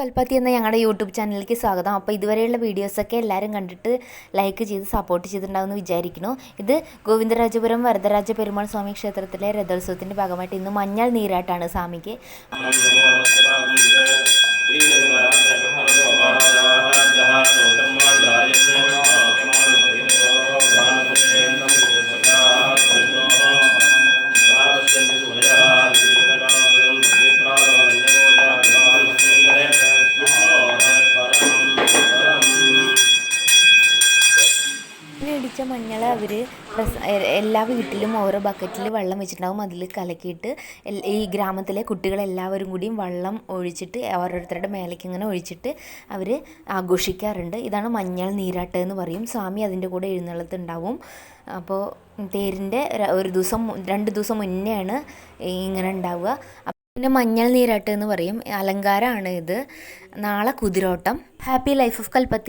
കൽപ്പാത്തി എന്ന ഞങ്ങളുടെ യൂട്യൂബ് ചാനലിലേക്ക് സ്വാഗതം. അപ്പോൾ ഇതുവരെയുള്ള വീഡിയോസൊക്കെ എല്ലാവരും കണ്ടിട്ട് ലൈക്ക് ചെയ്ത് സപ്പോർട്ട് ചെയ്തിട്ടുണ്ടാവുമെന്ന് വിചാരിക്കുന്നു. ഇത് ഗോവിന്ദരാജപുരം വരദരാജ പെരുമാൾ സ്വാമി ക്ഷേത്രത്തിലെ രഥോത്സവത്തിന്റെ ഭാഗമായിട്ട് ഇന്ന് മഞ്ഞൾ നീരാട്ടാണ് സ്വാമിക്ക്. മേടിച്ച മഞ്ഞൾ അവർ എല്ലാ വീട്ടിലും ഓരോ ബക്കറ്റിൽ വെള്ളം വെച്ചിട്ടുണ്ടാവും. അതിൽ കലക്കിയിട്ട് ഈ ഗ്രാമത്തിലെ കുട്ടികളെല്ലാവരും കൂടിയും വെള്ളം ഒഴിച്ചിട്ട് ഓരോരുത്തരുടെ മേലേക്ക് ഇങ്ങനെ ഒഴിച്ചിട്ട് അവർ ആഘോഷിക്കാറുണ്ട്. ഇതാണ് മഞ്ഞൾ നീരാട്ട് എന്ന് പറയും. സ്വാമി അതിന്റെ കൂടെ എഴുന്നള്ളത്തുണ്ടാവും. അപ്പോൾ തേരിന്റെ ഒരു ദിവസം രണ്ട് ദിവസം മുന്നെയാണ് ഇങ്ങനെ ഉണ്ടാവുക. പിന്നെ മഞ്ഞൾ നീരാട്ട് എന്ന് പറയും. അലങ്കാരമാണ് ഇത്. നാളെ കുതിരോട്ടം. Happy life of Kalpathi